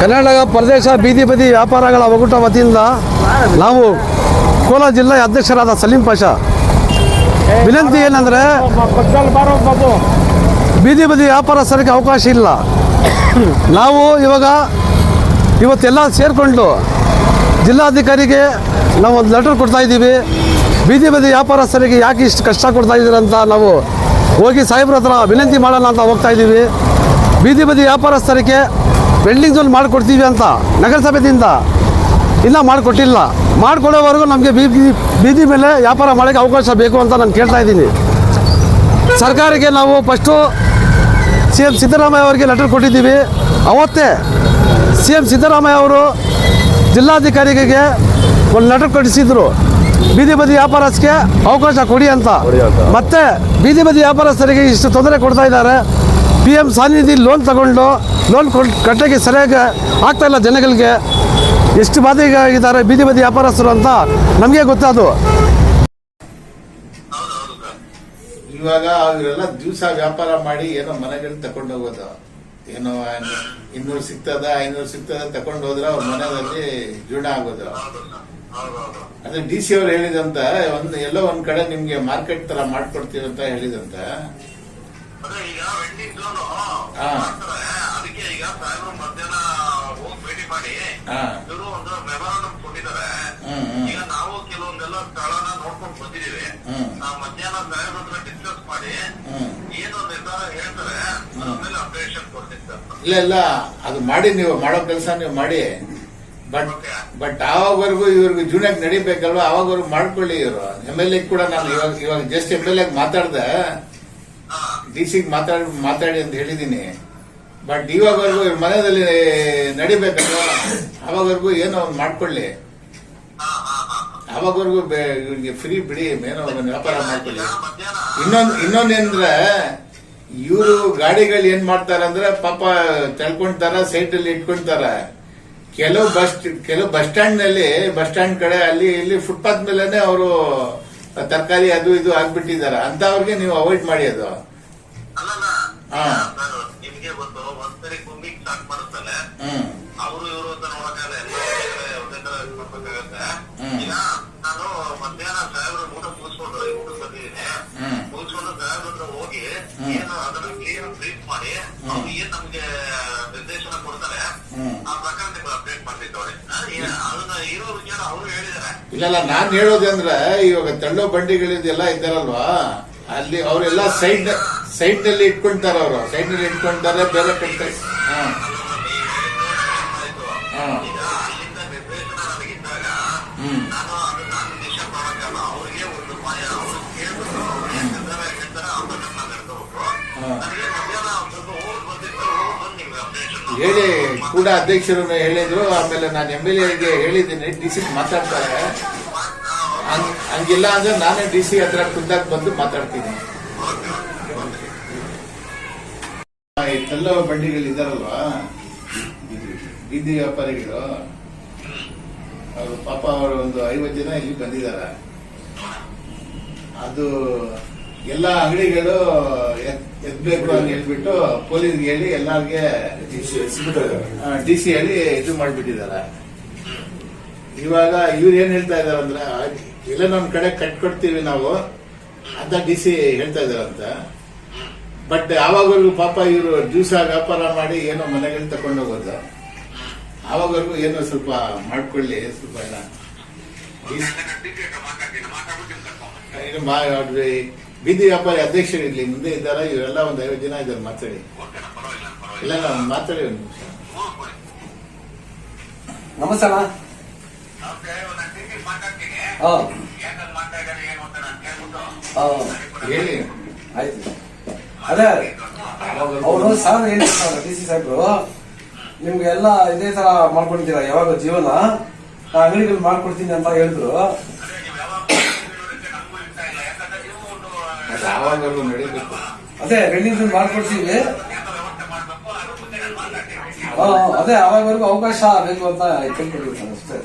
ಕರ್ನಾಟಕ ಪ್ರದೇಶ ಬೀದಿ ಬದಿ ವ್ಯಾಪಾರಗಳ ಒಕ್ಕೂಟ ವತಿಯಿಂದ ನಾವು ಕೋಲಾರ ಜಿಲ್ಲೆ ಅಧ್ಯಕ್ಷರಾದ ಸಲೀಂ ಪಾಷ. ವಿನಂತಿ ಏನಂದರೆ ಬೀದಿ ಬದಿ ವ್ಯಾಪಾರಸ್ಥರಿಗೆ ಅವಕಾಶ ಇಲ್ಲ. ನಾವು ಇವಾಗ ಇವತ್ತೆಲ್ಲ ಸೇರಿಕೊಂಡು ಜಿಲ್ಲಾಧಿಕಾರಿಗೆ ನಾವು ಒಂದು ಲೆಟರ್ ಕೊಡ್ತಾ ಇದ್ದೀವಿ. ಬೀದಿ ಬದಿ ವ್ಯಾಪಾರಸ್ಥರಿಗೆ ಯಾಕೆ ಇಷ್ಟು ಕಷ್ಟ ಕೊಡ್ತಾ ಇದ್ದೀರಂತ ನಾವು ಹೋಗಿ ಸಾಹೇಬ್ರ ಹತ್ರ ವಿನಂತಿ ಮಾಡೋಣ ಅಂತ ಹೋಗ್ತಾ ಇದ್ದೀವಿ. ಬೀದಿ ಬದಿ ವ್ಯಾಪಾರಸ್ಥರಿಗೆ ವೆಲ್ಡಿಂಗ್ ಝೋನ್ ಮಾಡಿಕೊಡ್ತೀವಿ ಅಂತ ನಗರಸಭೆಯಿಂದ. ಇಲ್ಲ ಮಾಡಿಕೊಟ್ಟಿಲ್ಲ. ಮಾಡಿಕೊಡೋವರೆಗೂ ನಮಗೆ ಬೀದಿ ಬೀದಿ ಮೇಲೆ ವ್ಯಾಪಾರ ಮಾಡೋಕ್ಕೆ ಅವಕಾಶ ಬೇಕು ಅಂತ ನಾನು ಕೇಳ್ತಾ ಇದ್ದೀನಿ. ಸರ್ಕಾರಕ್ಕೆ ನಾವು ಫಸ್ಟು ಸಿ ಎಂ ಸಿದ್ದರಾಮಯ್ಯ ಅವರಿಗೆ ಲೆಟರ್ ಕೊಟ್ಟಿದ್ದೀವಿ. ಅವತ್ತೇ ಸಿ ಎಂ ಸಿದ್ದರಾಮಯ್ಯ ಅವರು ಜಿಲ್ಲಾಧಿಕಾರಿಗೆ ಒಂದು ಲೆಟರ್ ಕೊಡಿಸಿದ್ರು ಬೀದಿ ಬದಿ ವ್ಯಾಪಾರಸ್ಥರಿಗೆ ಅವಕಾಶ ಕೊಡಿ ಅಂತ. ಮತ್ತೆ ಬೀದಿ ಬದಿ ವ್ಯಾಪಾರಸ್ಥರಿಗೆ ಇಷ್ಟು ತೊಂದರೆ ಕೊಡ್ತಾ ಇದ್ದಾರೆ. ಪಿ ಎಂ ಸಾನಿಧಿ ಲೋನ್ ತಗೊಂಡು ಲೋನ್ ಕೊಟ್ಟು ಕಟ್ಟಕ್ಕೆ ಸರಿಯಾಗಿ ಆಗ್ತಾಯಿಲ್ಲ ಜನಗಳಿಗೆ. ಎಷ್ಟು ಬಾಧೆಗಾಗಿದ್ದಾರೆ ಬೀದಿ ಬದಿ ವ್ಯಾಪಾರಸ್ಥರು ಅಂತ ನಮಗೆ ಗೊತ್ತಾದು ಇವಾಗ ಅವರೆಲ್ಲ ದಿವಸ ವ್ಯಾಪಾರ ಮಾಡಿ ಏನೋ ಮನೆಗಳು ತಕೊಂಡು ಹೋಗೋದು. ಏನೋ ಇನ್ನೂರು ಸಿಗ್ತದ, ಐನೂರು ಸಿಗ್ತದ ತಕೊಂಡು ಹೋದ್ರೆ ಅವ್ರ ಮನೆಯಲ್ಲಿ ಜೀರ್ಣ ಆಗೋದು. ಅದೇ ಡಿ ಸಿ ಅವ್ರು ಹೇಳಿದಂತ, ಒಂದು ಎಲ್ಲೋ ಒಂದ್ ಕಡೆ ನಿಮ್ಗೆ ಮಾರ್ಕೆಟ್ ತರ ಮಾಡ್ಕೊಡ್ತೀವಿ ಅಂತ ಹೇಳಿದಂತ ಇಲ್ಲ ಇಲ್ಲ. ಅದು ಮಾಡಿ ನೀವು ಮಾಡೋ ಕೆಲಸ ನೀವು ಮಾಡಿ. ಬಟ್. ಬಟ್ ಆವಾಗವರೆಗೂ ಇವ್ರಿಗೆ ಜೂನಿಯಾಗಿ ನಡಿಬೇಕಲ್ವಾ? ಆವಾಗವರೆಗೂ ಮಾಡ್ಕೊಳ್ಳಿ ಇವರು. ಎಂ ಎಲ್ ಎ ಕೂಡ ನಾನು ಇವಾಗ ಇವಾಗ ಜಸ್ಟ್ ಎಂ ಎಲ್ ಎ ಮಾತಾಡ್ದೆ. ಡಿ ಸಿಗ್ ಮಾತಾಡಿ ಮಾತಾಡಿ ಅಂತ ಹೇಳಿದ್ದೀನಿ. ಬಟ್ ಇವಾಗವರೆಗೂ ಮನೆಯಲ್ಲಿ ನಡಿಬೇಕಲ್ವಾ? ಅವಾಗವರೆಗೂ ಏನೋ ಒಂದು ಮಾಡ್ಕೊಳ್ಳಿ. ಅವಾಗವರೆಗೂ ಇವ್ರಿಗೆ ಫ್ರೀ ಬಿಡಿ, ಏನೋ ವ್ಯಾಪಾರ ಮಾಡ್ಕೊಳ್ಳಿ. ಇನ್ನೊಂದು ಇನ್ನೊಂದೇನಂದ್ರೆ ಇನ್ನೊಂದ್ ಇವರು ಗಾಡಿಗಳು ಏನ್ ಮಾಡ್ತಾರೆ ಅಂದ್ರೆ ಪಾಪ ತಳ್ಕೊಂತಾರ ಸೈಟ್ ಅಲ್ಲಿ ಇಟ್ಕೊಂತಾರ. ಕೆಲವು ಬಸ್ ಕೆಲವು ಬಸ್ ಸ್ಟ್ಯಾಂಡ್ನಲ್ಲಿ ಬಸ್ ಸ್ಟ್ಯಾಂಡ್ ಕಡೆ ಅಲ್ಲಿ ಇಲ್ಲಿ ಫುಟ್ಪಾತ್ ಮೇಲೆ ಅವರು ತರಕಾರಿ ಅದು ಇದು ಹಾಕ್ಬಿಟ್ಟಿದಾರ ಅಂತ ಅವ್ರಿಗೆ ನೀವು ಅವಾಯ್ಡ್ ಮಾಡಿ ಅದು. ಅವರು ಇವರು ಅಂತ ನೋಡಕ್ಕಾಗಲ್ಲ ಎಲ್ಲ. ಈಗ ನಾನು ಮಧ್ಯಾಹ್ನ ಸಾಹೇಬ್ರ ಊಟ ಮುಗಿಸ್ಕೊಂಡು ಊಟ ಬಂದಿದ್ದೀನಿ. ಮುಗಿಸ್ಕೊಂಡು ಸಾಹೇಬ್ರ ಹತ್ರ ಹೋಗಿ. ಏನು ಅದನ್ನ ಕ್ಲಿಯರ್ ಟ್ರೀಟ್ ಮಾಡಿ ಅವ್ರು ಏನ್ ನಮ್ಗೆ ನಿರ್ದೇಶನ ಕೊಡ್ತಾರೆ. ಆ ಪ್ರಕಾರ ನಿಮ್ಗೆ ಅಪ್ಡೇಟ್ ಮಾಡ್ತಿದ್ದವ್ರೆ. ಅದನ್ನ ಇರೋ ವಿಚಾರ ಅವರು ಹೇಳಿದಾರೆ ಇಲ್ಲಲ್ಲ ನಾನ್ ಹೇಳೋದಂದ್ರೆ ಇವಾಗ ತಳ್ಳೋ ಬಂಡಿಗಳಿದೆಲ್ಲ ಇದ್ದಾರಲ್ವಾ? ಅಲ್ಲಿ ಅವರೆಲ್ಲ ಸೈಡ್ ಸೈಡ್ನಲ್ಲಿ ಇಟ್ಕೊಂತಾರ ಅವರು. ಸೈಡ್ನಲ್ಲಿ ಇಟ್ಕೊಂತಾರೆ ಬೇರೆ ಹಾ ಹಾ ಹೇಳಿ ಕೂಡ ಅಧ್ಯಕ್ಷರು ಹೇಳಿದ್ರು. ಆಮೇಲೆ ನಾನು ಎಂ ಎಲ್ ಎಗೆ ಹೇಳಿದ್ದೀನಿ. ಡಿ ಸಿ ಮಾತಾಡ್ತಾರೆ. ಹಂಗ್- ಹಂಗಿಲ್ಲ ಅಂದ್ರೆ ನಾನೇ ಡಿ ಸಿ ಹತ್ರ ಕುಂದಾಗ ಬಂದು ಮಾತಾಡ್ತೀನಿ. ಈ ತಲ್ಲೋ ಬಂಡಿಗಳು ಇದಾರಲ್ವಾ? ಬೀದಿ ವ್ಯಾಪಾರಿಗಳು. ಅವರು ಪಾಪ ಅವರು ಒಂದು ಐವತ್ತು ಜನ ಇಲ್ಲಿ ಬಂದಿದ್ದಾರೆ. ಅದು ಎಲ್ಲ ಅಂಗಡಿಗಳು ಎದ್ಬೇಕು ಅಂತ ಹೇಳ್ಬಿಟ್ಟು ಪೊಲೀಸ್ಗೆ ಹೇಳಿ ಎಲ್ಲಾರ್ಗೆ ಡಿ ಸಿ ಹೇಳಿ ಇದು ಮಾಡಿಬಿಟ್ಟಿದ್ದಾರೆ. ಇವಾಗ ಇವ್ರು ಏನ್ ಹೇಳ್ತಾ ಇದಾರಂದ್ರೆ ಎಲ್ಲ ನಮ್ ಕಡೆ ಕಟ್ಕೊಡ್ತೀವಿ ನಾವು ಅಂತ ಡಿ ಸಿ ಹೇಳ್ತಾ ಇದಾರಂತ ಬಟ್ ಆವಾಗವರೆಗೂ ಪಾಪ ಇವರು ಜ್ಯೂಸ ವ್ಯಾಪಾರ ಮಾಡಿ ಏನೋ ಮನೆಗಳು ತಗೊಂಡೋಗೋದು ಆವಾಗವರೆಗೂ ಏನೋ ಸ್ವಲ್ಪ ಮಾಡ್ಕೊಳ್ಳಿ, ಸ್ವಲ್ಪ ಇದು ಬೀದಿ ವ್ಯಾಪಾರಿ ಅಧ್ಯಕ್ಷರು ಇರಲಿ ಮುಂದೆ ಇದ್ದಾರ ಇವರೆಲ್ಲ ಒಂದು ಐವತ್ತು ಜನ ಇದ್ದಾರೆ ಮಾತಾಡಿ. ಇಲ್ಲ ಮಾತಾಡಿ ಒಂದು ನಿಮಿಷ. ಹಾಂ. ಹೇಳಿ. ಆಯ್ತು. ಅದೇ ಅವರು ಸರ್ ಏನು ಡಿ ಸಿ ಸಾಹೇಬ್ರು? ನಿಮ್ಗೆ ಎಲ್ಲ ಇದೇ ತರ ಮಾಡ್ಕೊಂಡಿದ್ದೀರಾ ಯಾವಾಗ? ಜೀವನ? ನಾ ಅಂಗಡಿಗಳು ಮಾಡ್ಕೊಡ್ತೀನಿ ಅಂತ ಹೇಳಿದ್ರು. ಅದು ಆವಾಗಲೂ ನಡೀಬೇಕು. ಅದೇ ರಿಲೀಸ್ ಮಾಡ್ಕೊಡ್ತೀವಿ. ಅದೇ ಅವಾಗವರೆಗೂ ಅವಕಾಶ ಬೇಕು ಅಂತ ಕೇಳ್ಕೊಂಡಿದ್ದೀನಿ ಸರ್